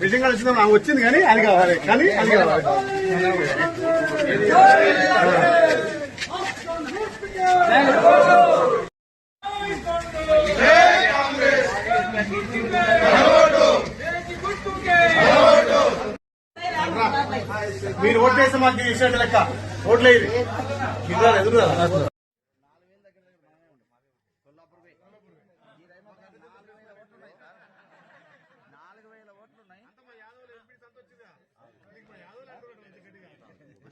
నిజంగా వచ్చిందా నాకు వచ్చింది కానీ అది కావాలి కానీ అది కావాలి మీరు ఓట్లు మాకు చేసేట లెక్క ఓట్లేదు ఎదురు ఎదురు అదే వద్దు చెయ్యి కరెక్ట్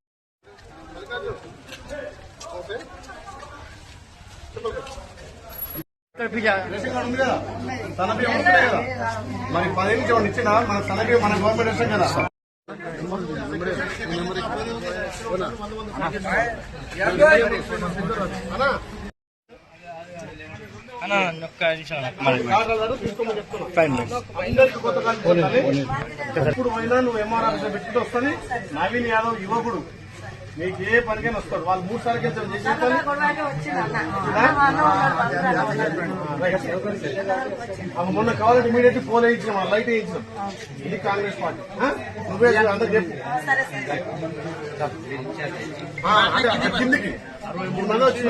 తన బియ్యం వస్తున్నాయి కదా? మరి పదిహేను నుంచి ఏమన్నా ఇచ్చినా మన తన బియ్యం మన గవర్నమెంట్ ఇస్తాం కదా. ఎప్పుడు పోయినా నువ్వు ఎంఆర్ ఆఫీస్ పెట్టుకుంటూ వస్తుంది. నవీన్ యాదవ్ యువకుడు. నీకు ఏ పనికైనా వస్తాడు. వాళ్ళు మూడు సార్లు గెలిచారు. మొన్న కావాలంటే ఇమీడియట్ పోల్ వేయించాం లైట్ వేయించాం ఇది కాంగ్రెస్ పార్టీ? నువ్వే అందరు చెప్పు. కిందికి. మూడు మంది వచ్చిన